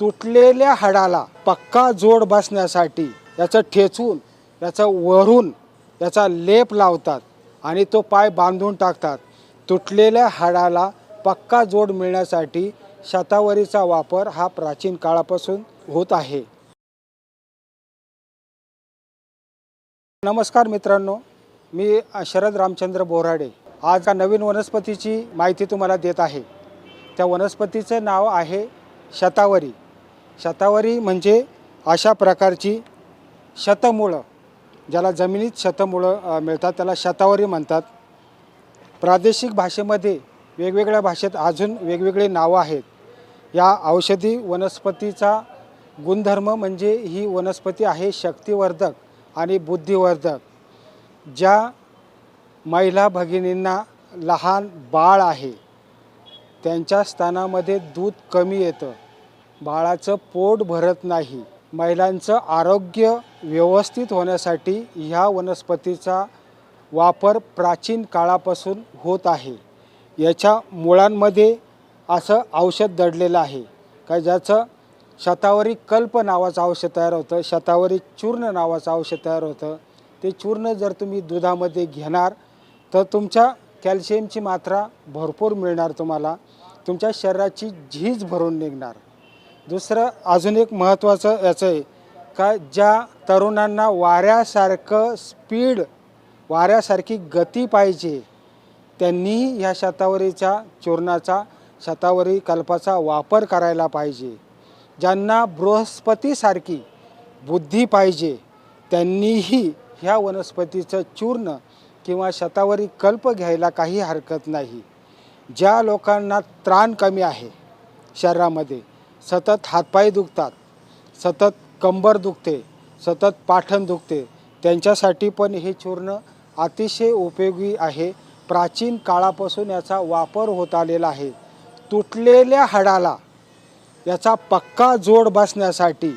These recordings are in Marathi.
तुटलेल्या हाडाला पक्का जोड बसण्यासाठी याचं ठेचून याचं वरून याचा लेप लावतात आणि तो पाय बांधून टाकतात. तुटलेल्या हाडाला पक्का जोड मिळण्यासाठी शतावरीचा वापर हा प्राचीन काळापासून होत आहे. नमस्कार मित्रांनो मी शरद रामचंद्र बोराडे. आज या नवीन वनस्पतीची माहिती तुम्हाला देत आहे. त्या वनस्पतीचं नाव आहे शतावरी. शतावरी म्हणजे अशा प्रकारची शतमुळं ज्याला जमिनीत शतमुळं मिळतात त्याला शतावरी म्हणतात. प्रादेशिक भाषेमध्ये वेगवेगळ्या भाषेत अजून वेगवेगळे नावं आहेत. या औषधी वनस्पतीचा गुणधर्म म्हणजे ही वनस्पती आहे शक्तिवर्धक आणि बुद्धिवर्धक ज्या महिला भगिनींना लहान बाळ आहे. त्यांच्या स्थानामध्ये दूध कमी येतं. बाळाचं पोट भरत नाही. महिलांचं आरोग्य व्यवस्थित होण्यासाठी ह्या वनस्पतीचा वापर प्राचीन काळापासून होत आहे. याच्या मुळांमध्ये असं औषध दडलेलं आहे. का ज्याचं शतावरी कल्प नावाचं औषध तयार होतं शतावरी चूर्ण नावाचं औषध तयार होतं. ते चूर्ण जर तुम्ही दुधामध्ये घेणार तर तुमच्या कॅल्शियमची मात्रा भरपूर मिळणार तुम्हाला. तुमच्या शरीराची झीज भरून निघणार. दुसरं अजून एक महत्त्वाचं याचं आहे का ज्या तरुणांना वाऱ्यासारखं स्पीड वाऱ्यासारखी गती पाहिजे त्यांनीही ह्या शतावरीच्या चूर्णाचा शतावरी कल्पाचा वापर करायला पाहिजे. ज्यांना बृहस्पतीसारखी बुद्धी पाहिजे त्यांनीही ह्या वनस्पतीचं चूर्ण किंवा शतावरी कल्प घ्यायला काही हरकत नाही. ज्या लोकांना त्राण कमी आहे शरीरामध्ये सतत हातपाय दुखतात सतत कंबर दुखते सतत पाठण दुखते. त्यांच्यासाठी पण हे चूर्ण अतिशय उपयोगी आहे. प्राचीन काळापासून याचा वापर होत आलेला आहे. तुटलेल्या हाडाला याचा पक्का जोड बसण्यासाठी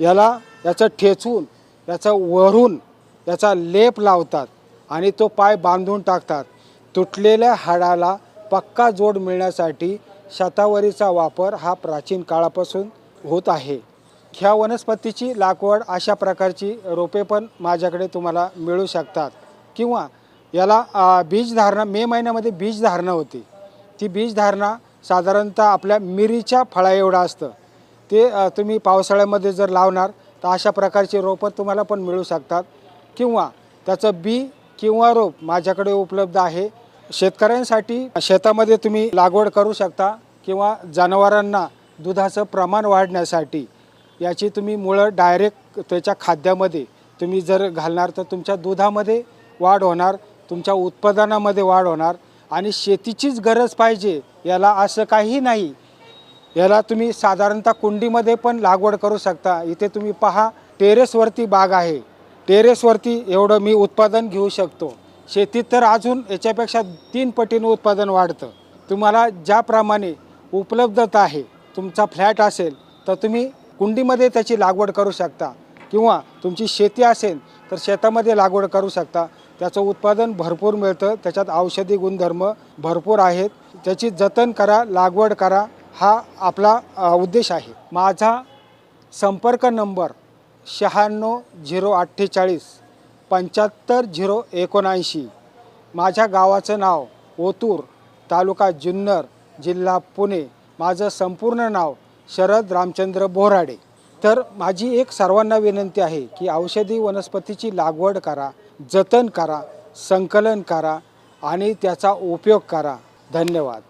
याला याचं ठेचून याचं वरून याचा लेप लावतात आणि तो पाय बांधून टाकतात. तुटलेल्या हाडाला पक्का जोड मिळण्यासाठी शतावरीचा वापर हा प्राचीन काळापासून होत आहे. ह्या वनस्पतीची लागवड अशा प्रकारची रोपे पण माझ्याकडे तुम्हाला मिळू शकतात. किंवा याला बीजधारणा मे महिन्यामध्ये बीजधारणा होती. ती बीजधारणा साधारणतः आपल्या मिरीच्या फळा एवढा असतं. ते तुम्ही पावसाळ्यामध्ये जर लावणार तर अशा प्रकारची रोपं तुम्हाला पण मिळू शकतात. किंवा त्याचं बी किंवा रोप माझ्याकडे उपलब्ध आहे. शेतकऱ्यांसाठी शेतामध्ये तुम्ही लागवड करू शकता किंवा जनावरांना दुधाचं प्रमाण वाढण्यासाठी. याची तुम्ही मुळं डायरेक्ट त्याच्या खाद्यामध्ये तुम्ही जर घालणार तर तुमच्या दुधामध्ये वाढ होणार तुमच्या उत्पादनामध्ये वाढ होणार आणि शेतीचीच गरज पाहिजे याला असं काही नाही. याला तुम्ही साधारणतः कुंडीमध्ये पण लागवड करू शकता. इथे तुम्ही पहा टेरेसवरती बाग आहे. टेरेसवरती एवढं मी उत्पादन घेऊ शकतो. शेतीत तर अजून याच्यापेक्षा तीन पटीनं उत्पादन वाढतं. तुम्हाला ज्याप्रमाणे उपलब्धता आहे तुमचा फ्लॅट असेल तर तुम्ही कुंडीमध्ये त्याची लागवड करू शकता. किंवा तुमची शेती असेल तर शेतामध्ये लागवड करू शकता. त्याचं उत्पादन भरपूर मिळतं. त्याच्यात औषधी गुणधर्म भरपूर आहेत. त्याची जतन करा लागवड करा हा आपला उद्देश आहे. माझा संपर्क नंबर शहाण्णव झिरो अठ्ठेचाळीस पंच्याहत्तर झिरो एकोणऐंशी. माझ्या गावाचं नाव ओतूर तालुका जुन्नर जिल्हा पुणे. माझं संपूर्ण नाव शरद रामचंद्र बोराडे. तर माझी एक सर्वांना विनंती आहे की औषधी वनस्पतीची लागवड करा जतन करा संकलन करा आणि त्याचा उपयोग करा. धन्यवाद.